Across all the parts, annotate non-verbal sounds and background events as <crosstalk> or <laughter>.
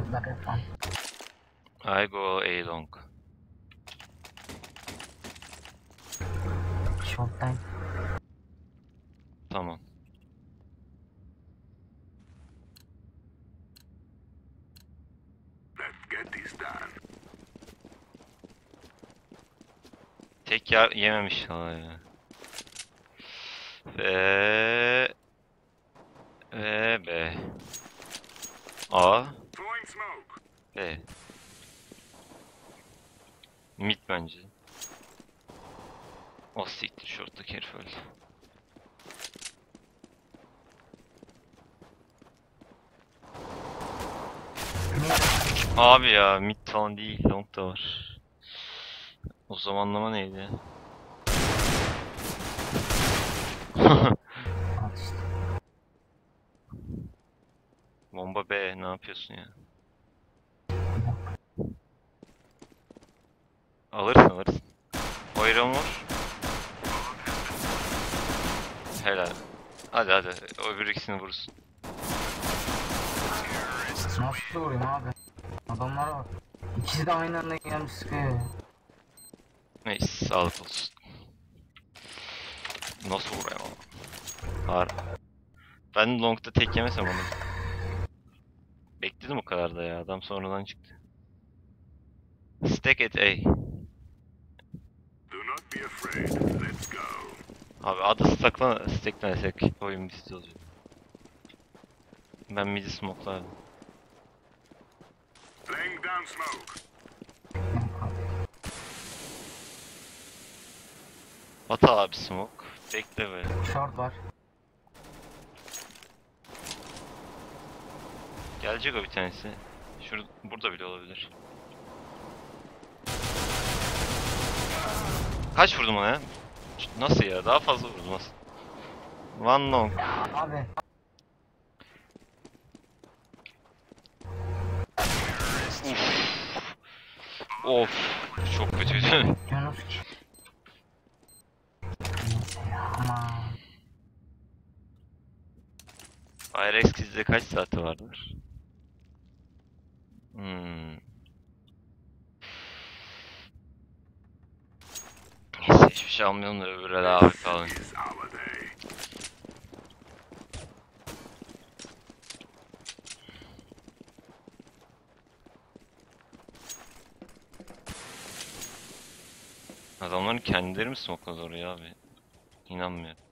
Have fun. I go A long. Short time. Tamam. Let's get this done. Tek ya yememiş hala. Ve ve B. A. B. Mid bence. O siktir shorttaki herif öldü. Abi ya mid falan değil long da var. O zamanlama neydi? <laughs> Bomba B ne yapıyorsun ya? Alırsın alırsın. Oyram var. Helal. Hadi hadi öbür ikisini vurursun. Nasıl vurayım abi? Adamlara bak. İkisi de aynı anda gelmiş sıkıyor. Neyse sağlık olsun. Nasıl vurayım ama? Har. Ben long'da tek yemesem onu. Bekledim o kadar da ya adam sonradan çıktı. Stack at A. Do not be afraid. Let's go. Abi adı stacklan stacklenesek oyun bizde olacak. Ben midi smoke'lardım. Laying down smoke. At abi smoke. Bekle be. Short var. Gelecek o bir tanesi. Şurada burada bile olabilir. Kaç vurdum ona ya? Nasıl ya? Daha fazla vurdum nasıl? One long. Abi. Of. Çok kötüydü. IRX sizde kaç saati vardır? Hmm. Neyse hiçbir şey almayalım da öbür ele abi kalın. Adamların kendileri mi smokladı oraya abi? İnanmıyorum.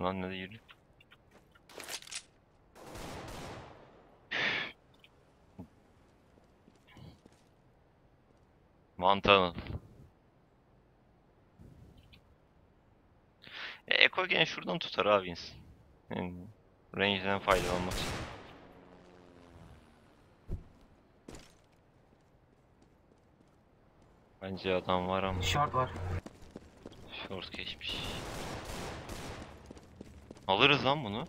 Lan ne de yürü. Mantanın. Gene şuradan tutar abi insan. Yani range'den faydalanmak için. Bence adam var ama Short var. short geçmiş. Alırız lan bunu.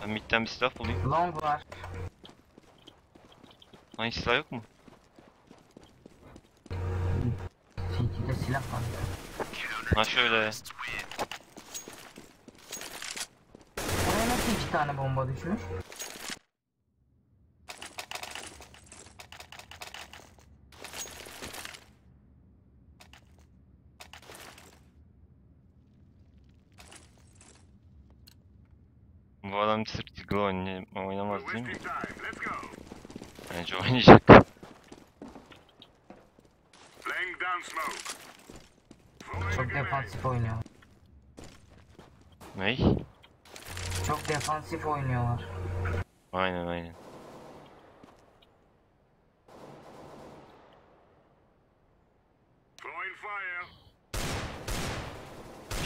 Ben midden bir silah bulayım. Long var. Lan hiç silah yok mu? CT'de silah var. Ha şöyle. Oraya nasıl iki tane bomba düşmüş? Bu adam Diggle oynay oynamaz değil mi? Bence oynayacak. Çok defansif oynuyor. Ney? Defansif oynuyorlar. Aynen aynen.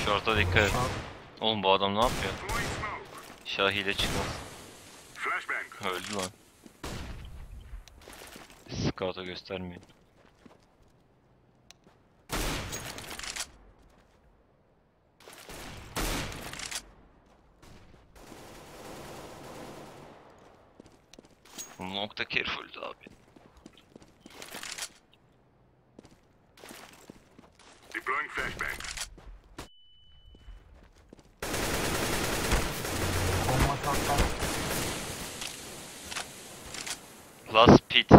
Short'a dikkat et. Oğlum bu adam ne yapıyor? Şahiyle çıkmaz. Flashbang. Öldü lan. Scout'a göstermiyor. Bu noktaki herif öldü abi. Deploying flashbang. Bomba shorttan. Pit.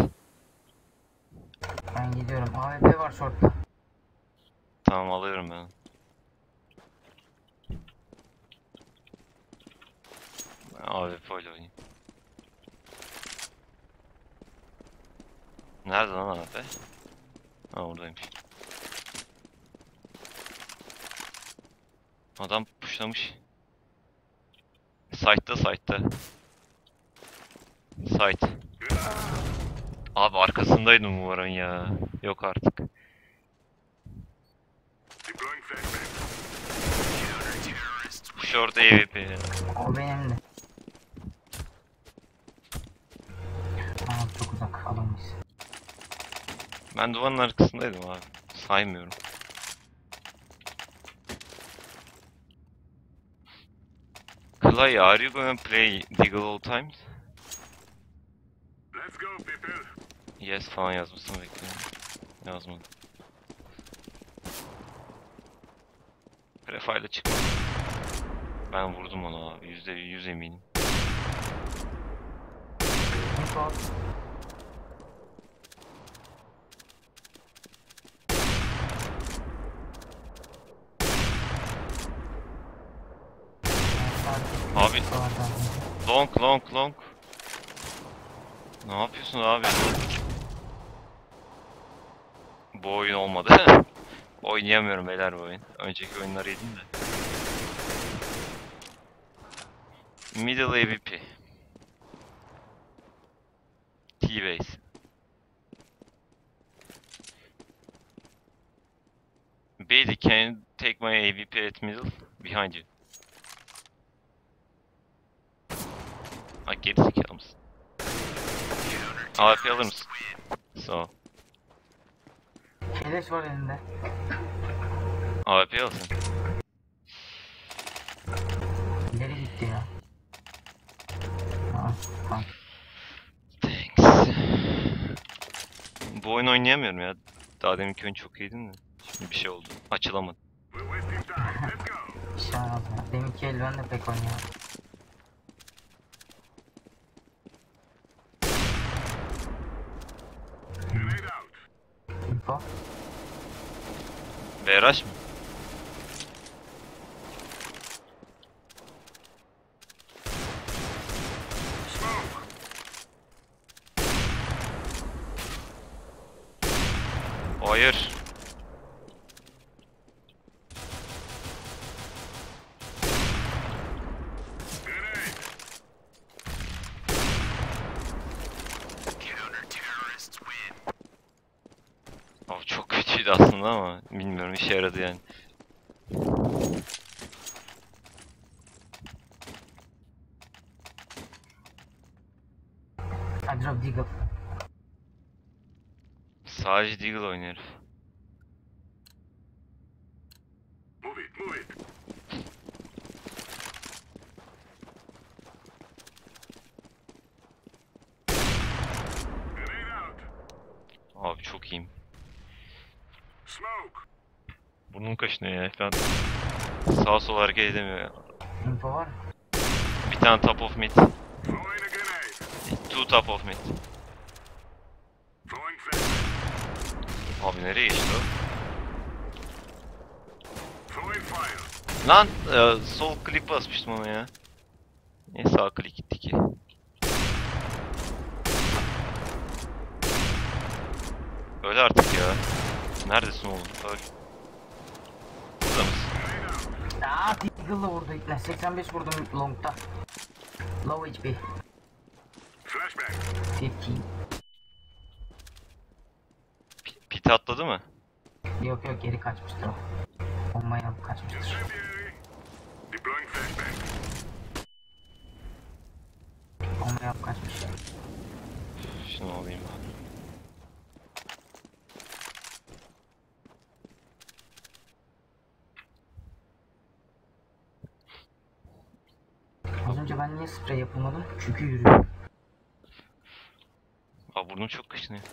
Ben gidiyorum. AWP var shortta. Tamam alıyorum ben. Ben AWP ile oynayayım. Nerede lan AWP? Ha oradaymış. Adam pushlamış. Site'da site'da. Site. Abi arkasındaydım aran ya. Yok artık. Short ya. O benim de. Aa çok uzak alamayız. Ben duvarın arkasındaydım abi. Saymıyorum. Clay, are you gonna play Deagle all times? Let's go, people. Yes falan yazmasını bekliyorum. Yazmadı. Prefile çıkmadı. Ben vurdum onu abi. Yüzde yüz eminim. Info al. Abi long long long. Ne yapıyorsun abi? Bu oyun olmadı. <laughs> Oynayamıyorum beyler bu oyun. Önceki oyunları yedim de. Middle AVP. T-base. Bailey, can you take my AVP at middle? Behind you. Ha geri zekalı mısın? AWP alır mısın? So. Keleş var elinde. AWP al sen. İleri gitti ya. Aa, tamam. Thanks. Bu oyunu oynayamıyorum ya. Daha deminki oyun çok iyiydim de. Şimdi bir şey oldu. Açılamadı. <laughs> Bir şey olmaz ya. Deminki el ben de pek oynayamadım. Erasmus. Yaradı yani. I drop deagle. Sadece Deagle oynuyor. Move it, move it. Abi çok iyiyim. Smoke. Burnum kaşınıyor ya falan. Sağa sola hareket edemiyor ya. Info var. Bir tane top of mid. Two top of mid. Abi nereye geçti o? Lan e, sol klik basmıştım ona ya. Niye sağ klik gitti ki? Öyle artık ya. Neredesin oğlum? Öl. Burada mısın? Grenade out. Aa deagle'la vurdu ipne. 85 vurdum long'da. Low HP. Flashbang. 15. Pi- Pit atladı mı? Yok yok geri kaçmıştır o. Bombayı alıp kaçmıştır. Deploying flashbang. Bombayı alıp kaçmış. Şunu alayım ben. Ben niye sprey yapılmadım? Çünkü yürüyor. Aa burnum çok kaşınıyor.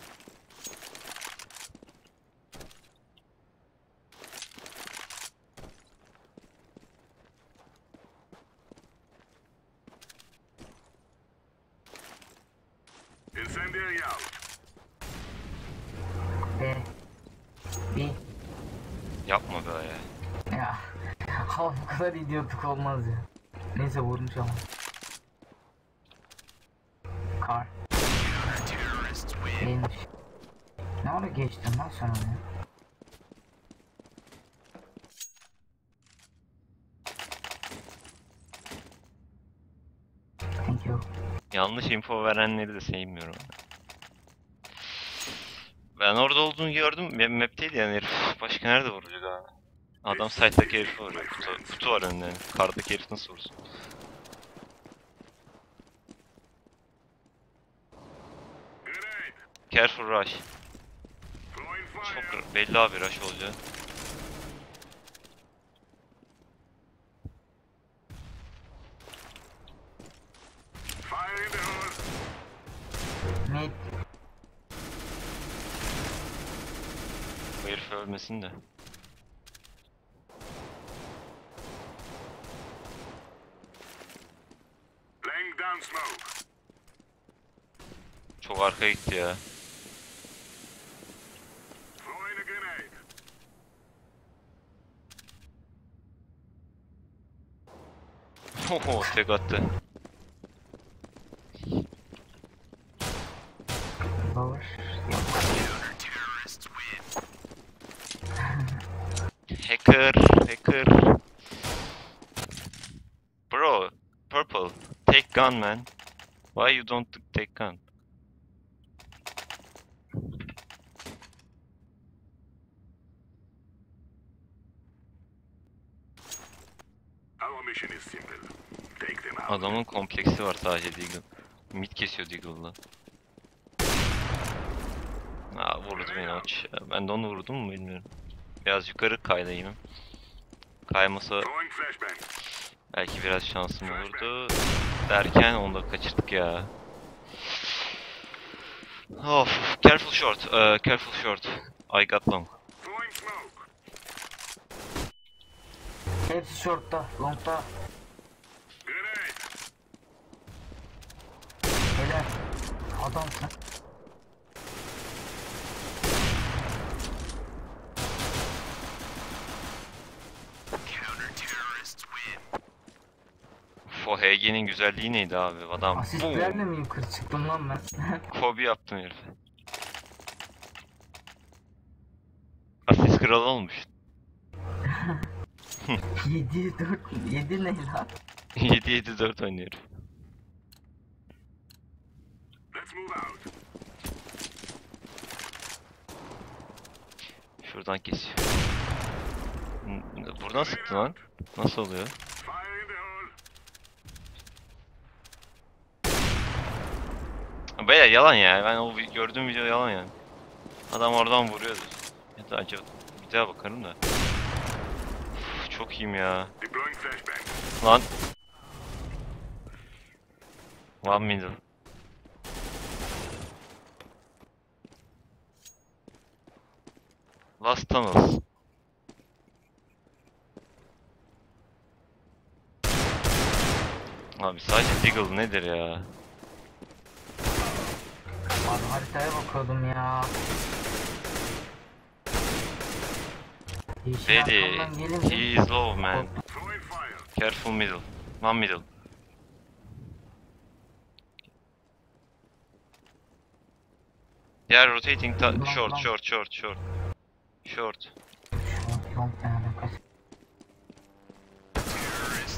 B. B. Yapma be ya. Ya. Hava bu kadar idiotik olmaz ya. Neyse vurmuş ama. Kar. Değilmiş. Ne ara geçtin lan sen onu? Thank you. Yanlış info verenleri de sevmiyorum. Ben orada olduğunu gördüm. Ma- Map'teydi yani herif. Başka nerede vuracak abi? Adam site'daki herifi vuruyor. Kutu, kutu var önünde. Kardaki herif nasıl vursun? Careful rush. Çok belli abi rush hole. Mid. Bu herif ölmesin de. Çok arkaya gitti ya. Oho tek attı. Lower. Hacker, hacker. Bro, purple, take gun man. Why you don't take gun? Adamın kompleksi var sadece Deagle. Mid kesiyor Deagle'la. Aa vurdu beni aç. Ben de onu vurdum mu bilmiyorum. Biraz yukarı kaydı yine. Kaymasa belki biraz şansım olurdu. Derken onu da kaçırdık ya. Of, careful short, uh, careful short. I got long. Hepsi shortta. Long'da. Helal. Uf, o HG'nin güzelliği neydi abi? Adam Asistlerle mi yukarı çıktım lan ben? <laughs> Kobe yaptım herife. Asist kralı olmuş. 7 4 7 ne lan? <laughs> 7-7-4 oynuyor. herif. Let's move out. Şuradan kesiyor. N- Buradan sıktı lan. Nasıl oluyor? Beyler yalan ya. Ben o gördüğüm video yalan yani. Adam oradan vuruyordu. Ya da acaba bir daha bakarım da. Uf, çok iyiyim ya. Lan. One middle. Last tunnels. Abi sadece Deagle nedir ya? Abi haritaya bakıyordum ya. Ready. He is low man. Careful middle. One middle. Are rotating short, short, short, short. Short.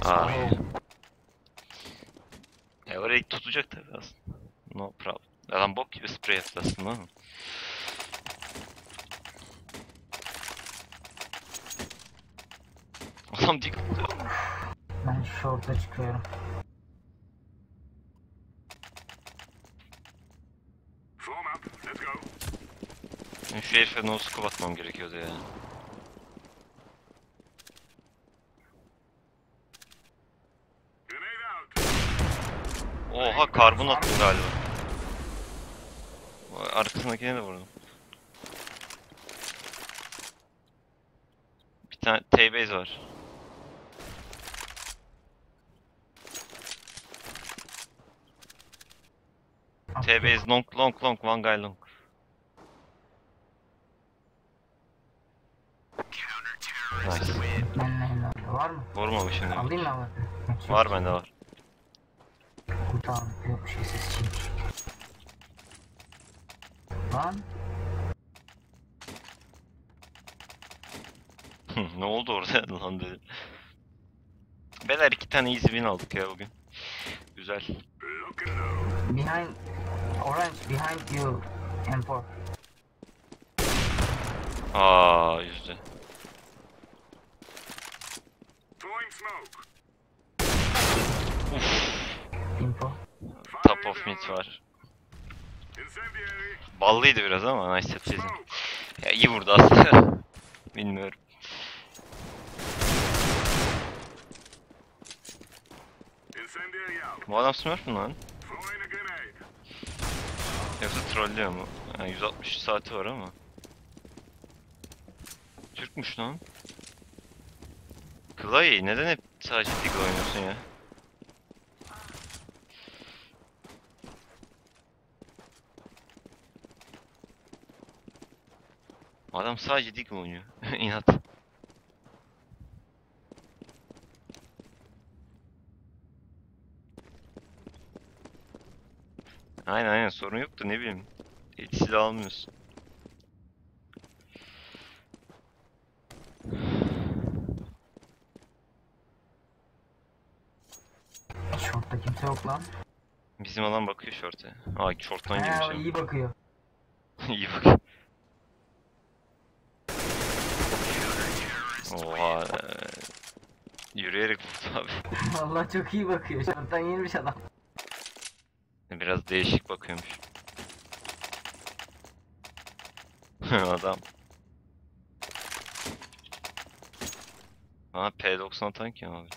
Ah. Oh. Ya orayı tutacak tabii aslında. No problem. Adam bok gibi sprey attı aslında ama. Adam dik. Ben short'a çıkıyorum. Form up. Let's go. Şu herife no scope atmam gerekiyordu ya. Oha karbon attım galiba. Arkasındakine de vurdum. Bir tane T-base var. TB is long long long one guy long. Var mı? Vurmamışım demek. Alayım mı abi? Var bende var. Tamam yok bir şey sesçiymiş. Lan ne oldu orada <laughs> lan dedi. Beyler iki tane easy win aldık ya bugün. Güzel. Behind orange behind you M4. Aa yüzde. Throwing smoke. Info. Top of mid var. Ballıydı biraz ama nice set. Ya iyi vurdu aslında. <laughs> Bilmiyorum. Bu adam smurf mü lan? Yoksa trollüyor mu? Ha, 160 saati var ama. Türkmüş lan. Clay neden hep sadece Deagle oynuyorsun ya? Adam sadece Deagle oynuyor. <laughs> İnat. Aynen aynen sorun yok da ne bileyim. El silah almıyorsun. Short'ta kimse yok lan. Bizim adam bakıyor şorta. Aa şorttan girmiş ama. iyi bakıyor. <laughs> İyi bak. Oha. Yürüyerek vurdu abi. <laughs> Vallahi çok iyi bakıyor. Short'tan yenilmiş adam. Biraz değişik bakıyormuş. <laughs> adam. Ha P90 tank ya abi.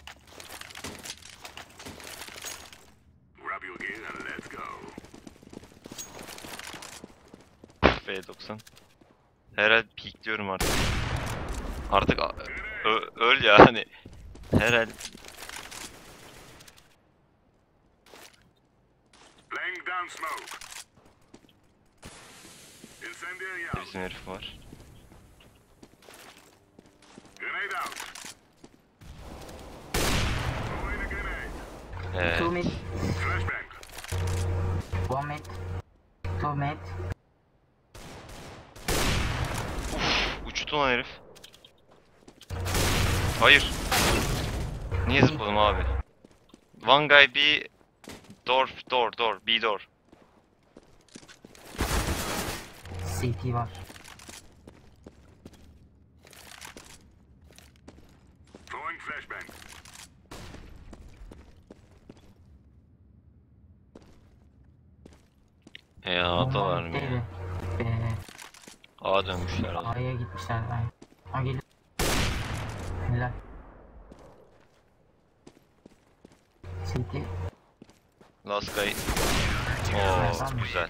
P90. Herhalde peakliyorum artık. Artık a- ö- öl ya hani. Herhalde Laying down smoke. Incendiary out. bizim herif var. Evet. Two mid, one mid, two mid. Uçtu lan herif. Hayır. Niye zıpladım abi? One guy B door door door B door. CT var. Throwing flashbang. E A'da var mı? Ya? Değil. Ee, A dönmüşler. A'ya gitmişler. Ay. Ha geliyor. Helal. Last guy. Oo güzel.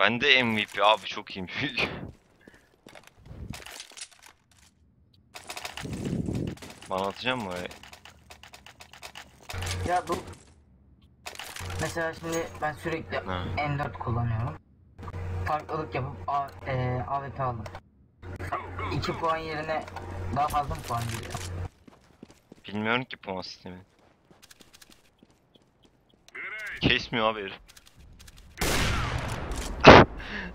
Ben de MVP abi çok iyiyim. Bana atacak mı? oraya? Ya bu Mesela şimdi ben sürekli Ha. M4 kullanıyorum. Farklılık yapıp A, e, AWP aldım. 2 puan yerine daha fazla mı puan geliyor? Bilmiyorum ki puan sistemi. Kesmiyor abi herif. <laughs>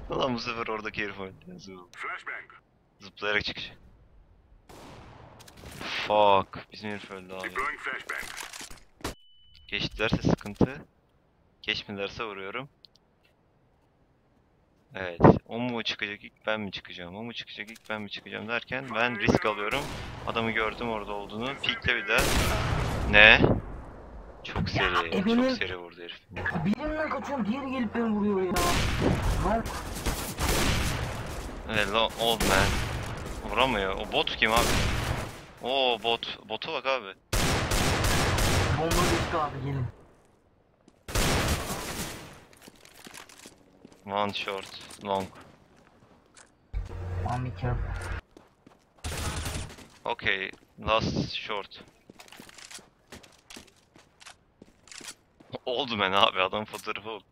Ulan bu sefer oradaki herif öldü. Zıplayarak çıkış. Fuck. Bizim herif öldü abi. Geçtilerse sıkıntı. Geçmedilerse vuruyorum. Evet. O mu çıkacak ilk ben mi çıkacağım? O mu çıkacak ilk ben mi çıkacağım derken ben risk alıyorum. Adamı gördüm orada olduğunu. Peek'te bir de. Ne? Çok seri. eminim- Çok seri vurdu herif. Birimden kaçıyorum diğeri gelip beni vuruyor ya. Evet lan old man. Vuramıyor. O bot kim abi? Oo bot. Bota bak abi. bomba düştü abi gelin. One short. Long. Aman be careful. Okay. Last short. Oldu men abi adam fotoğrafı oldu.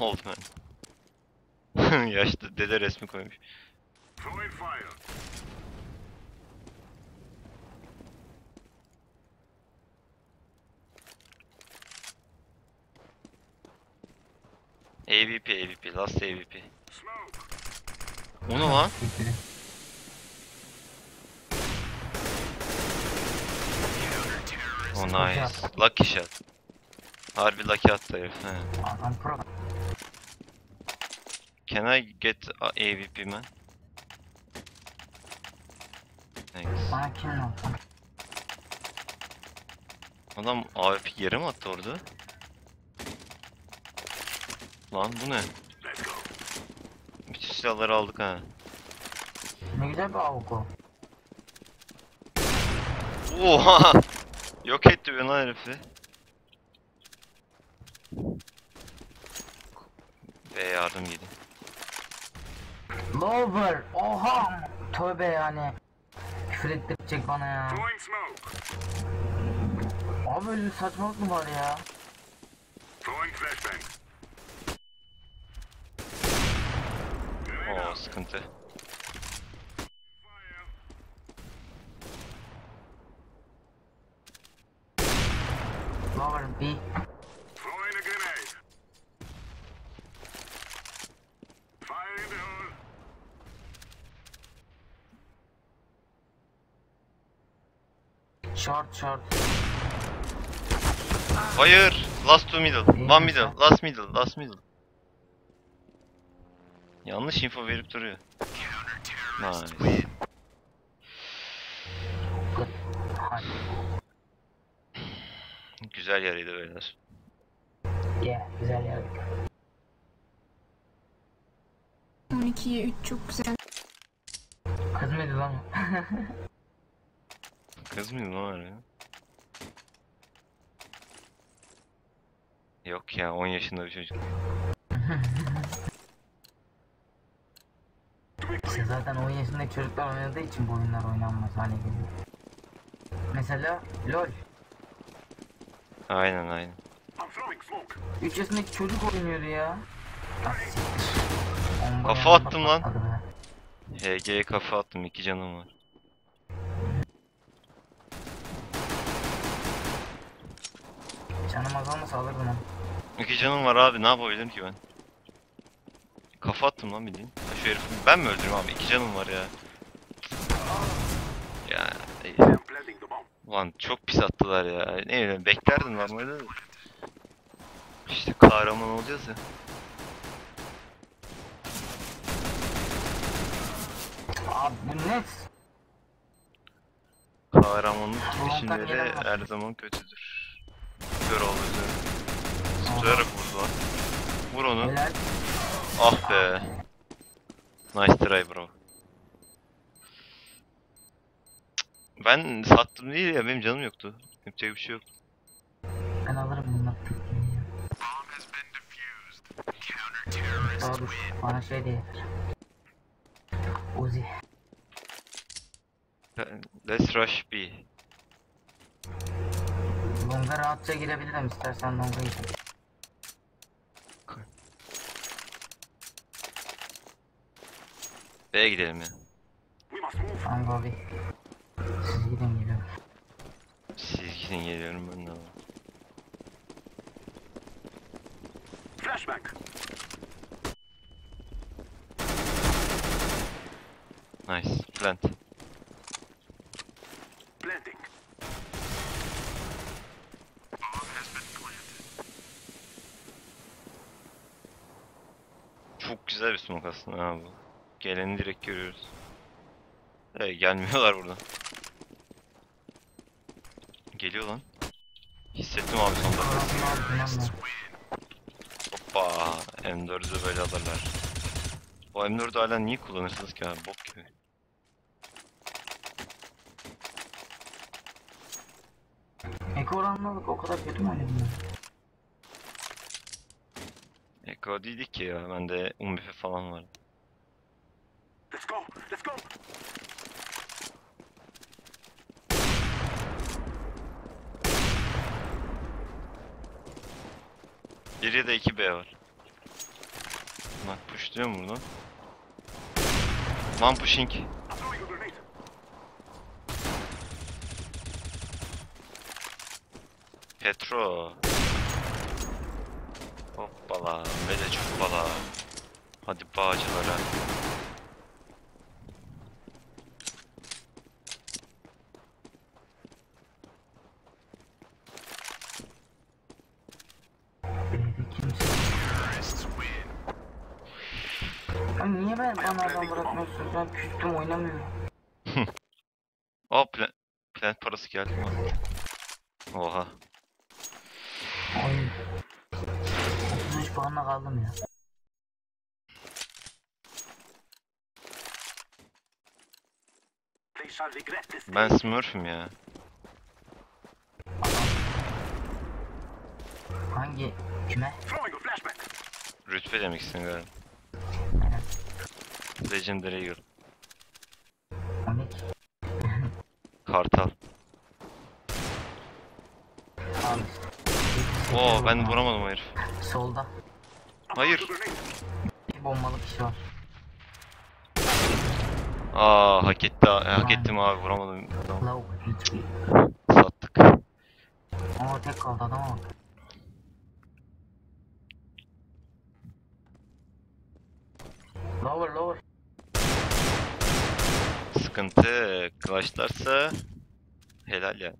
Oldu men. <laughs> Yaşlı dede resmi koymuş. AVP AVP last AVP. Smoke. O ne lan? Fikri. O nice. Lucky shot. Harbi lucky attı herif. He. Can I get a AVP man? Thanks. Adam AWP yere mi attı orada? Lan bu ne? Bütün silahları aldık ha. Ne güzel bir avuk o. Oha! <laughs> Yok etti beni lan herifi. Ve yardım gidin. Lover. Oha. Tövbe yani. Küfür ettirecek bana ya. Abi böyle bir saçmalık mı var ya? Throwing flashbang. Oo sıkıntı. Fire. Lover B. Throwing a grenade. Fire in the hole. Short short. Hayır! Last two middle. One middle. Last middle. Last middle. Yanlış info verip duruyor. Nice. Güzel yeriydi beyler. Yeah. Güzel yer. 12'ye 3 çok güzel. Kız mıydı lan? <laughs> Kız mıydı lan öyle? Yok ya 10 yaşında bir çocuk. <laughs> İşte zaten 10 yaşındaki çocuklar oynadığı için bu oyunlar oynanmaz hale geliyor. Mesela LOL. Aynen aynen. I'm throwing smoke. 3 yaşındaki çocuk oynuyordu ya. Ah, Kafa attım lan. HG'ye kafa attım 2 canım var. Canım azalmasa alırdım onu. 2 canım var abi ne yapabilirim ki ben? Kafa attım lan bildiğin. Ha, şu herifi ben mi öldürürüm abi? 2 canım var ya. Ya. Ulan çok pis attılar ya. Ne bileyim beklerdim normalde de. İşte kahraman olacağız ya. Abi net. Kahramanlık girişimleri her zaman kötüdür. Kör oldu üzerine. Zıplayarak vurdu lan. Vur onu. Helal. Ah be. Nice try bro. Ben sattım değil ya benim canım yoktu. Yapacak bir şey yok. Ben alırım. Bana şey de yeter. Uzi. Let's rush B. Longa rahatça girebilirim istersen longa gir. B'ye gidelim ya. Longa abi. Siz gidin geliyorum. Siz gidin geliyorum ben de. Flashbang. Nice. Plant. Planting. Çok güzel bir smoke aslında ha bu. Geleni direkt görüyoruz. Hey, gelmiyorlar buradan. Geliyor lan. Hissettim abi son dakika. Hoppa. M4'ü de böyle alırlar. O M4'ü hala niye kullanırsınız ki abi? Bok gibi. Eko oranlılık o kadar kötü mü oynadın? Eko değildik ki ya. Bende UMP falan var. Go. Let's go. Bir ya da 2 B var. Bak pushluyor mu bunu? One pushing. Petro. Hoppala. Ve de çuppala. Hadi bağcılara. Plant parası geldi mi? Oha. Oyun. 33 puanla kaldım ya. Ben Smurf'üm ya. Hangi flashbang. Rütbe demek istedim galiba. Legendary Eagle. 12. Kartal. Al işte. Oo ben vuramadım herif. Solda. Hayır. Bir bombalı kişi var. Aa hak etti hak ettim abi vuramadım adam. HP. Sattık. Ama tek kaldı adama bak. Lower lower. Sıkıntı clashlarsa helal ya.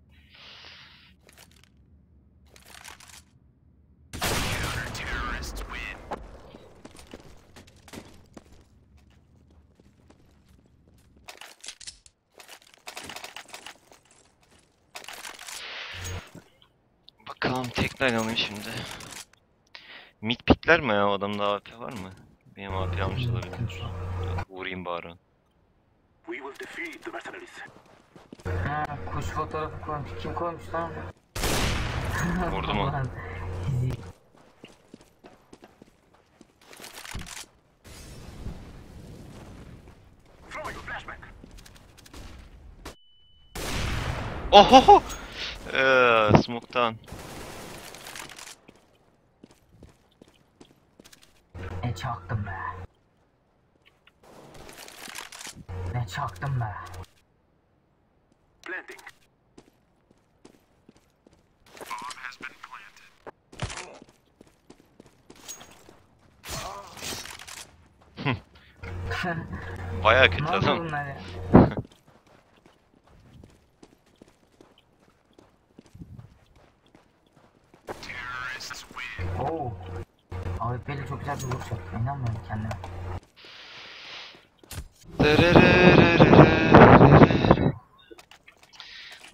Alayım şimdi. Mid pikler mi ya? Adamda AP var mı? Benim AP almış olabilir. Vurayım bari. We will defeat the mercenaries. Ha, kuş fotoğrafı koymuş. Kim koymuş lan? <laughs> Vurdu mu? Ohoho! Eee, smoke'tan. Ne çaktım be. Ne çaktım be. Planting. Bayağı ne kötü oldu adam. bunlar ya? Oo. AWP'yle çok güzel bir vuruş yaptı. İnanmıyorum kendime. <laughs>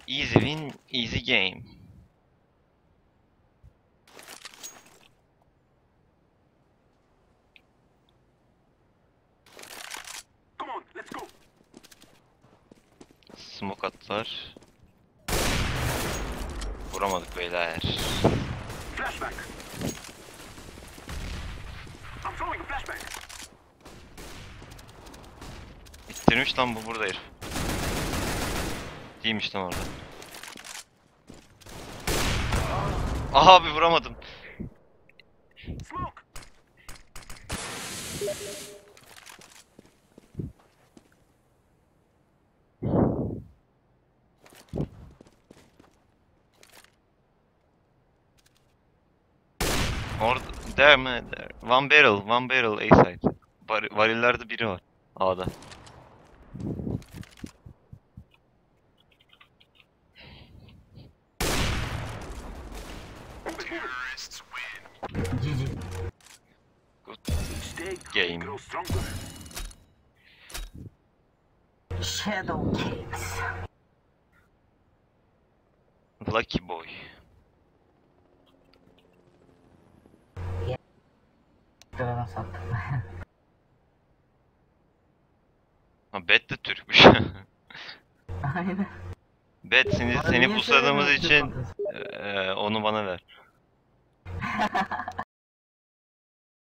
Easy win, easy game. Come on, let's go. Smoke attılar. Vuramadık beyler. Flashbang. I'm throwing a flashbang. Bitirmiş lan bu burada herif. Değilmiş lan orada. Aha abi vuramadım. Orada there mi? There. One barrel, one barrel A side. Var, varillerde biri var. A'da. Bet seni seni söylemiyorsun için eee, onu bana ver.